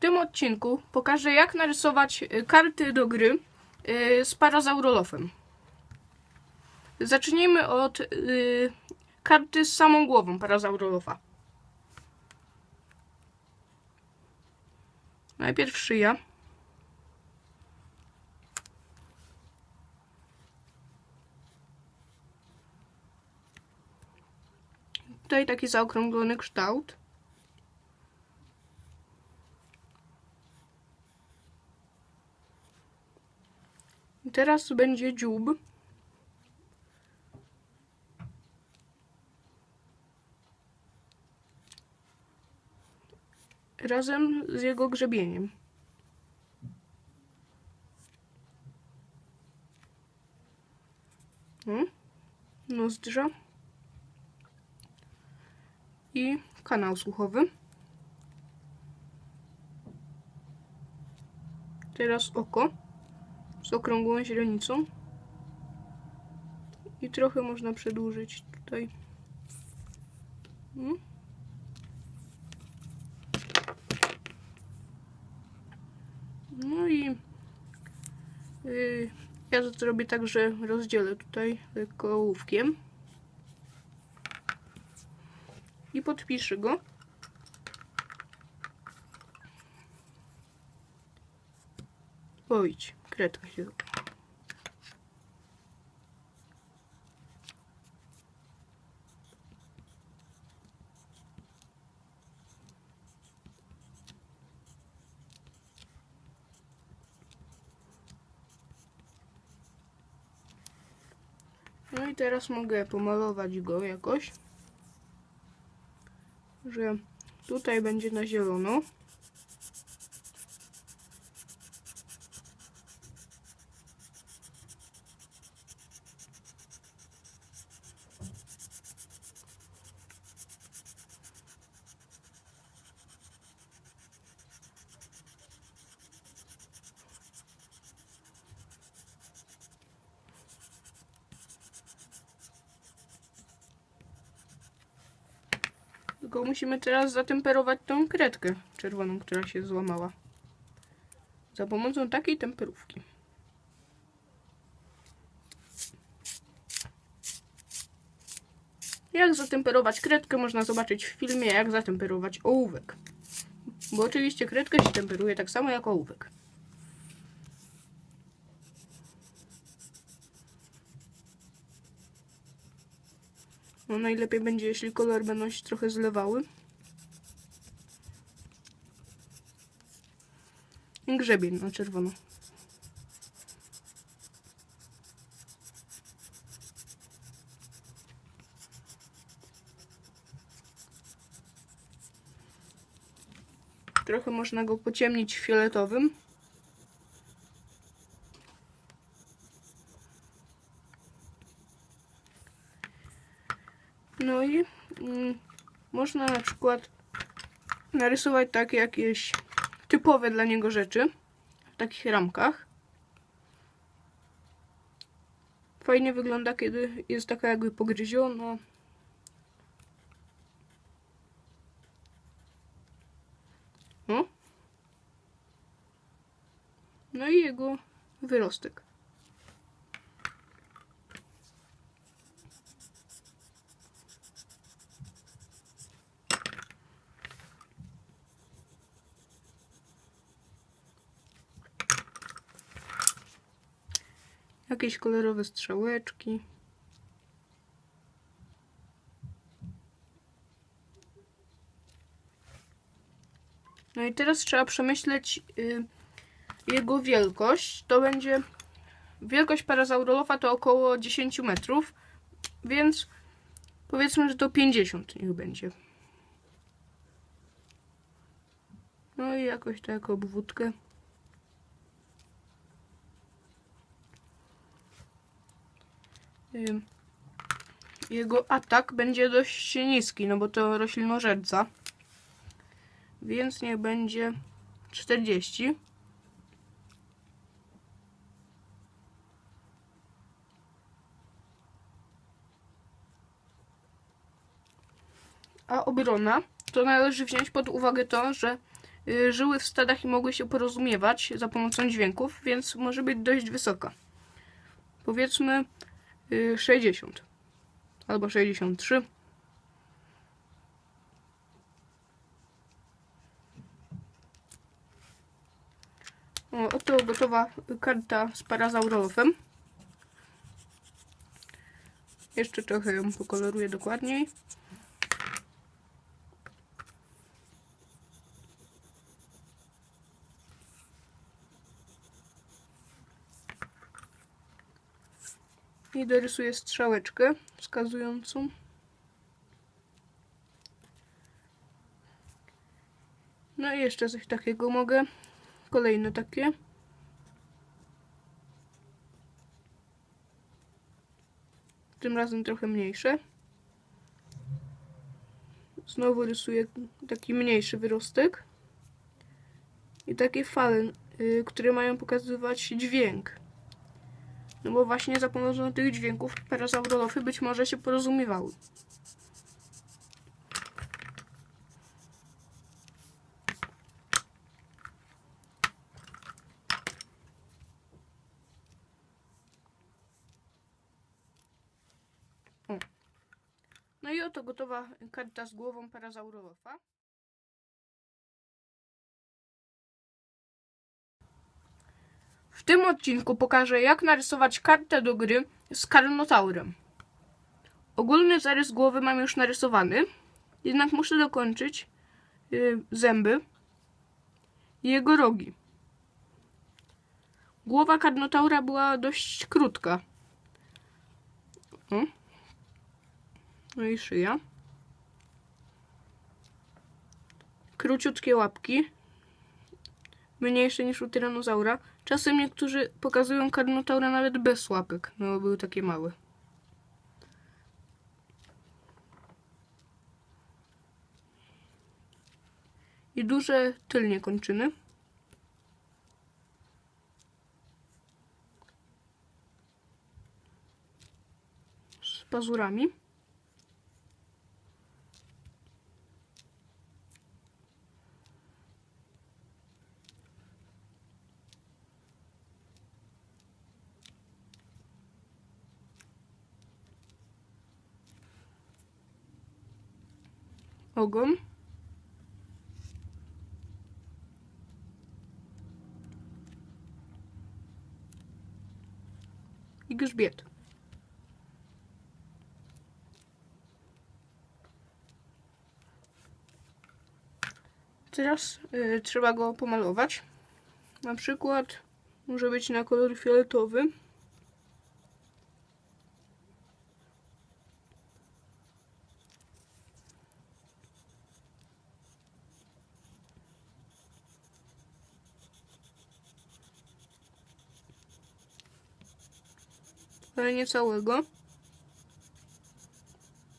tym odcinku pokażę jak narysować y, karty do gry y, z parazaurolofem. Zacznijmy od y, karty z samą głową parazaurolofa. Najpierw szyja. Tutaj taki zaokrąglony kształt. Teraz będzie dziób. Razem z jego grzebieniem. Nozdrza. I kanał słuchowy. Teraz oko okrągłą źrenicą. I trochę można przedłużyć tutaj. Mm. No i yy, ja to zrobię tak, że rozdzielę tutaj lekko ołówkiem i podpiszę go. Ojć, zrobiła. No i teraz mogę pomalować go jakoś, że tutaj będzie na zielono. Tylko musimy teraz zatemperować tą kredkę czerwoną, która się złamała. Za pomocą takiej temperówki. Jak zatemperować kredkę można zobaczyć w filmie jak zatemperować ołówek. Bo oczywiście kredkę się temperuje tak samo jak ołówek. No najlepiej będzie, jeśli kolor będą się trochę zlewały. I grzebień na czerwono. Trochę można go pociemnić fioletowym. No i mm, można na przykład narysować takie jakieś typowe dla niego rzeczy w takich ramkach. Fajnie wygląda, kiedy jest taka jakby pogryziona. O. No i jego wyrostek. Jakieś kolorowe strzałeczki. No i teraz trzeba przemyśleć y, jego wielkość. To będzie wielkość parazaurolofa to około 10 metrów, więc powiedzmy, że to 50 niech będzie. No i jakoś tak obwódkę. Jego atak będzie dość niski, no bo to roślinożerca. Więc niech będzie 40. A obrona to należy wziąć pod uwagę to, że y, żyły w stadach i mogły się porozumiewać za pomocą dźwięków, więc może być dość wysoka. Powiedzmy 60 albo 63. O, oto gotowa karta z parazaurolofem. Jeszcze trochę ją pokoloruję dokładniej. I dorysuję strzałeczkę wskazującą. No i jeszcze coś takiego mogę. Kolejne takie. Tym razem trochę mniejsze. Znowu rysuję taki mniejszy wyrostek. I takie fale, y, które mają pokazywać dźwięk. No bo właśnie za pomocą tych dźwięków parazaurolofy być może się porozumiewały. No i oto gotowa karta z głową parazaurolofa. W tym odcinku pokażę jak narysować kartę do gry z karnotaurem. Ogólny zarys głowy mam już narysowany, jednak muszę dokończyć y, zęby i jego rogi. Głowa karnotaura była dość krótka. O. No i szyja. Króciutkie łapki. Mniejsze niż u tyranozaura. Czasem niektórzy pokazują karnotaura nawet bez łapek, no były takie małe. I duże tylnie kończyny. Z pazurami. Ogon. I grzbiet. Teraz y, trzeba go pomalować. Na przykład może być na kolor fioletowy. Ale nie całego.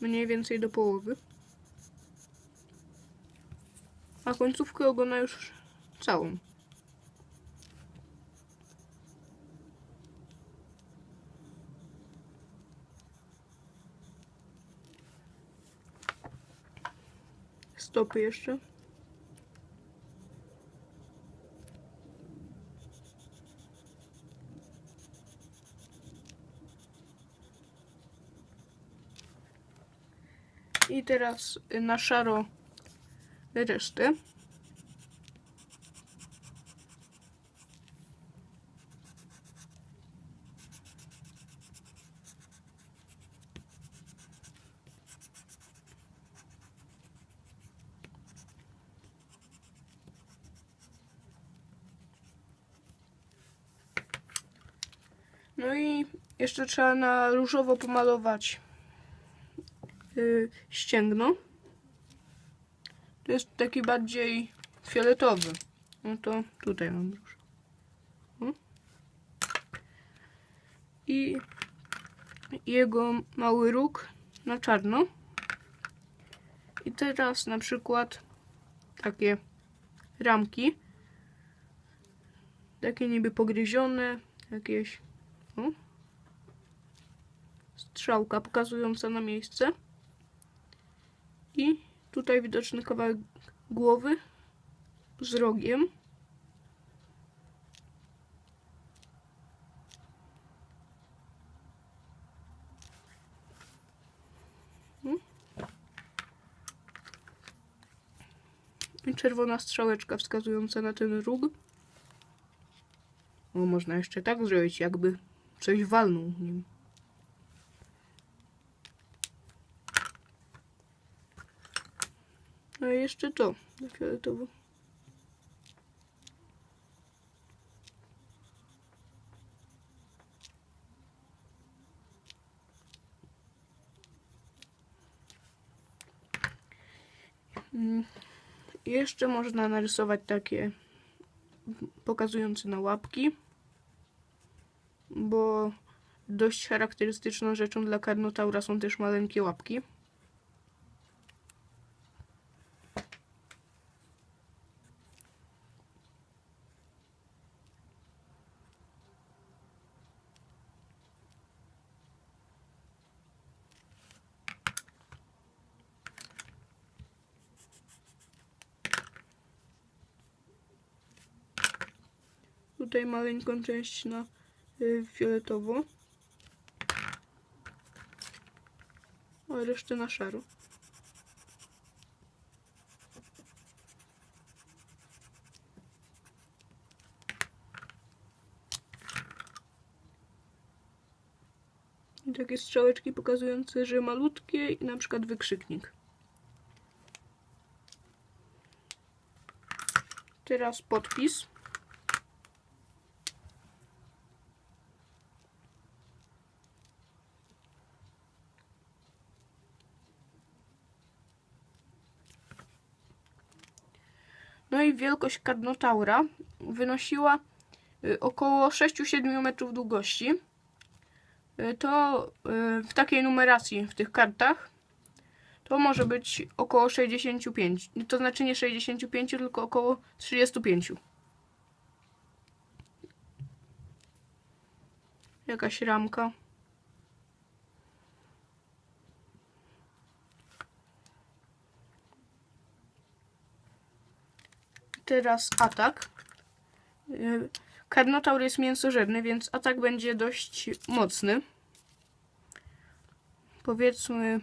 Mniej więcej do połowy. A końcówkę ogona już całą. Stopy jeszcze. I teraz na szaro resztę. No i jeszcze trzeba na różowo pomalować yy, ścięgno. To jest taki bardziej fioletowy. No to tutaj mam róż. I jego mały róg na czarno. I teraz na przykład takie ramki. Takie niby pogryzione. Jakieś o, strzałka pokazująca na miejsce. I tutaj widoczny kawałek głowy z rogiem. I czerwona strzałeczka wskazująca na ten róg. Można jeszcze tak zrobić, jakby coś walnął nim. No i jeszcze to fioletowo. Mm, Jeszcze można narysować takie pokazujące na łapki, bo dość charakterystyczną rzeczą dla karnotaura są też maleńkie łapki. Tutaj maleńką część na y, fioletowo. A resztę na szaro. I takie strzałeczki pokazujące, że malutkie i na przykład wykrzyknik. Teraz podpis. No i wielkość Carnotaura wynosiła y, około 6-7 metrów długości. Y, To y, w takiej numeracji w tych kartach to może być około 65. To znaczy nie 65, tylko około 35. Jakaś ramka. Teraz atak. Y, Karnotaur jest mięsożerny, więc atak będzie dość mocny. Powiedzmy.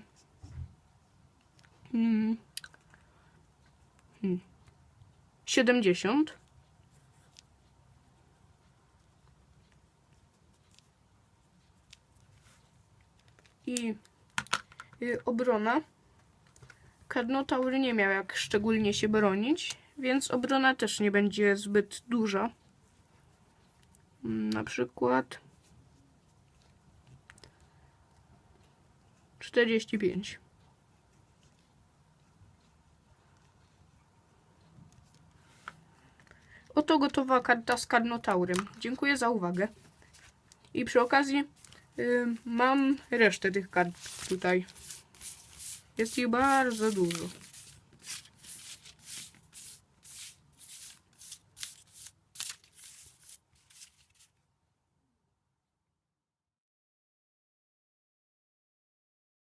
Mm, hmm, 70. I y, obrona. Karnotaur nie miał jak szczególnie się bronić, więc obrona też nie będzie zbyt duża. Na przykład 45. Oto gotowa karta z Karnotaurem. Dziękuję za uwagę. I przy okazji y, mam resztę tych kart tutaj. Jest ich bardzo dużo.